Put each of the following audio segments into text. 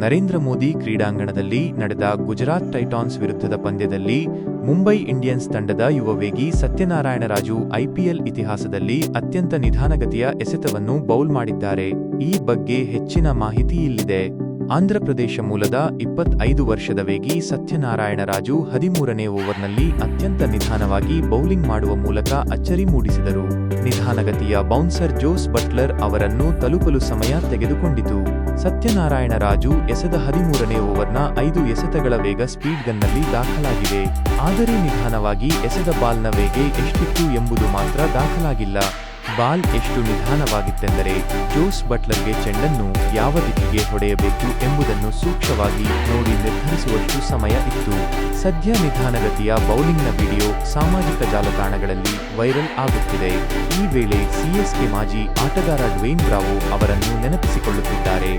ನರೇಂದ್ರ ಮೋದಿ ಕ್ರೀಡಾಂಗಣದಲ್ಲಿ ನಡೆದ ಗುಜರಾತ್ ಟೈಟಾನ್ಸ್ ವಿರುದ್ಧದ ಪಂದ್ಯದಲ್ಲಿ ಮುಂಬೈ ಇಂಡಿಯನ್ಸ್ ತಂಡದ ಯುವ ವೇಗಿ ಸತ್ಯನಾರಾಯಣ ರಾಜು ಐಪಿಎಲ್ ಇತಿಹಾಸದಲ್ಲಿ ಅತ್ಯಂತ ನಿಧಾನಗತಿಯ ಎಸೆತವನ್ನು ಬೌಲ್ ಮಾಡಿದ್ದಾರೆ. ಈ ಬಗ್ಗೆ ಹೆಚ್ಚಿನ ಮಾಹಿತಿ ಇಲ್ಲಿದೆ. ಆಂಧ್ರಪ್ರದೇಶ ಮೂಲದ ಇಪ್ಪತ್ತೈದು ವರ್ಷದ ವೇಗಿ ಸತ್ಯನಾರಾಯಣ ರಾಜು ಹದಿಮೂರನೇ ಓವರ್ನಲ್ಲಿ ಅತ್ಯಂತ ನಿಧಾನವಾಗಿ ಬೌಲಿಂಗ್ ಮಾಡುವ ಮೂಲಕ ಅಚ್ಚರಿ ಮೂಡಿಸಿದರು. ನಿಧಾನಗತಿಯ ಬೌನ್ಸರ್ ಜೋಸ್ ಬಟ್ಲರ್ ಅವರನ್ನು ತಲುಪಲು ಸಮಯ ತೆಗೆದುಕೊಂಡಿತು. ಸತ್ಯನಾರಾಯಣ ರಾಜು ಎಸೆದ ಹದಿಮೂರನೇ ಓವರ್ನ ಐದು ಎಸೆತಗಳ ವೇಗ ಸ್ಪೀಡ್ ಗನ್ನಲ್ಲಿ ದಾಖಲಾಗಿದೆ. ಆದರೆ ನಿಧಾನವಾಗಿ ಎಸೆದ ಬಾಲ್ನ ವೇಗೆ ಎಷ್ಟಿತ್ತು ಎಂಬುದು ಮಾತ್ರ ದಾಖಲಾಗಿಲ್ಲ. ಬಾಲ್ ಎಷ್ಟು ನಿಧಾನವಾಗಿತ್ತೆಂದರೆ ಜೋಸ್ ಬಟ್ಲರ್ಗೆ ಚೆಂಡನ್ನು ಯಾವ ದಿಕ್ಕಿಗೆ ಹೊಡೆಯಬೇಕು ಎಂಬುದನ್ನು ಸೂಕ್ಷ್ಮವಾಗಿ ನೋಡಿ ನಿರ್ಧರಿಸುವಷ್ಟು ಸಮಯ ಇತ್ತು. ಸದ್ಯ ನಿಧಾನಗತಿಯ ಬೌಲಿಂಗ್ನ ವಿಡಿಯೋ ಸಾಮಾಜಿಕ ಜಾಲತಾಣಗಳಲ್ಲಿ ವೈರಲ್ ಆಗುತ್ತಿದೆ. ಈ ವೇಳೆ ಸಿಎಸ್ಕೆ ಮಾಜಿ ಆಟಗಾರ ಡ್ವೇನ್ ಬ್ರಾವೋ ಅವರನ್ನು ನೆನಪಿಸಿಕೊಳ್ಳುತ್ತಿದ್ದಾರೆ.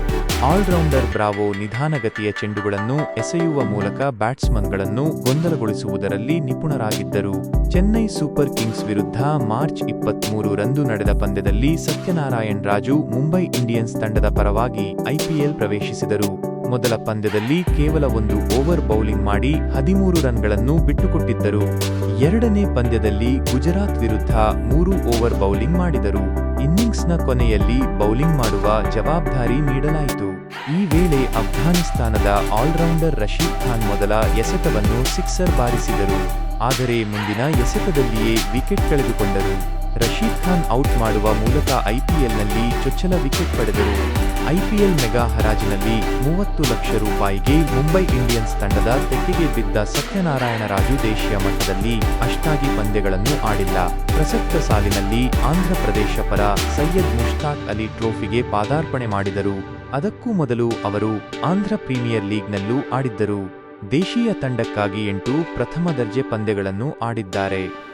ಆಲ್ರೌಂಡರ್ ಬ್ರಾವೋ ನಿಧಾನಗತಿಯ ಚೆಂಡುಗಳನ್ನು ಎಸೆಯುವ ಮೂಲಕ ಬ್ಯಾಟ್ಸ್ಮನ್ಗಳನ್ನು ಗೊಂದಲಗೊಳಿಸುವುದರಲ್ಲಿ ನಿಪುಣರಾಗಿದ್ದರು. ಚೆನ್ನೈ ಸೂಪರ್ ಕಿಂಗ್ಸ್ ವಿರುದ್ಧ ಮಾರ್ಚ್ ಇಪ್ಪತ್ಮೂರು ರಂದು ನಡೆದ ಪಂದ್ಯದಲ್ಲಿ ಸತ್ಯನಾರಾಯಣ್ ರಾಜು ಮುಂಬೈ ಇಂಡಿಯನ್ಸ್ ತಂಡದ ಪರವಾಗಿ ಐಪಿಎಲ್ ಪ್ರವೇಶಿಸಿದರು. ಮೊದಲ ಪಂದ್ಯದಲ್ಲಿ ಕೇವಲ ಒಂದು ಓವರ್ ಬೌಲಿಂಗ್ ಮಾಡಿ ಹದಿಮೂರು ರನ್ಗಳನ್ನು ಬಿಟ್ಟುಕೊಟ್ಟಿದ್ದರು. ಎರಡನೇ ಪಂದ್ಯದಲ್ಲಿ ಗುಜರಾತ್ ವಿರುದ್ಧ ಮೂರು ಓವರ್ ಬೌಲಿಂಗ್ ಮಾಡಿದರು. ಇನ್ನಿಂಗ್ಸ್ನ ಕೊನೆಯಲ್ಲಿ ಬೌಲಿಂಗ್ ಮಾಡುವ ಜವಾಬ್ದಾರಿ ನೀಡಲಾಯಿತು. ಈ ವೇಳೆ ಅಫ್ಘಾನಿಸ್ತಾನದ ಆಲ್ರೌಂಡರ್ ರಶೀದ್ ಖಾನ್ ಮೊದಲ ಎಸೆತವನ್ನು ಸಿಕ್ಸರ್ ಬಾರಿಸಿದರು. ಆದರೆ ಮುಂದಿನ ಎಸೆತದಲ್ಲಿಯೇ ವಿಕೆಟ್ ಕಳೆದುಕೊಂಡರು. ರಶೀದ್ ಖಾನ್ ಔಟ್ ಮಾಡುವ ಮೂಲಕ ಐಪಿಎಲ್ನಲ್ಲಿ ಚೊಚ್ಚಲ ವಿಕೆಟ್ ಪಡೆದರು. ಐಪಿಎಲ್ ಮೆಗಾ ಹರಾಜಿನಲ್ಲಿ ಮೂವತ್ತು ಲಕ್ಷ ರೂಪಾಯಿಗೆ ಮುಂಬೈ ಇಂಡಿಯನ್ಸ್ ತಂಡದ ತೆಕ್ಕೆಗೆ ಬಿದ್ದ ಸತ್ಯನಾರಾಯಣ ರಾಜು ದೇಶೀಯ ಮಟ್ಟದಲ್ಲಿ ಅಷ್ಟಾಗಿ ಪಂದ್ಯಗಳನ್ನು ಆಡಿಲ್ಲ. ಪ್ರಸಕ್ತ ಸಾಲಿನಲ್ಲಿ ಆಂಧ್ರಪ್ರದೇಶ ಪರ ಸೈಯದ್ ಮುಷ್ತಾಕ್ ಅಲಿ ಟ್ರೋಫಿಗೆ ಪಾದಾರ್ಪಣೆ ಮಾಡಿದರು. ಅದಕ್ಕೂ ಮೊದಲು ಅವರು ಆಂಧ್ರ ಪ್ರೀಮಿಯರ್ ಲೀಗ್ನಲ್ಲೂ ಆಡಿದ್ದರು. ದೇಶೀಯ ತಂಡಕ್ಕಾಗಿ ಎಂಟು ಪ್ರಥಮ ದರ್ಜೆ ಪಂದ್ಯಗಳನ್ನು ಆಡಿದ್ದಾರೆ.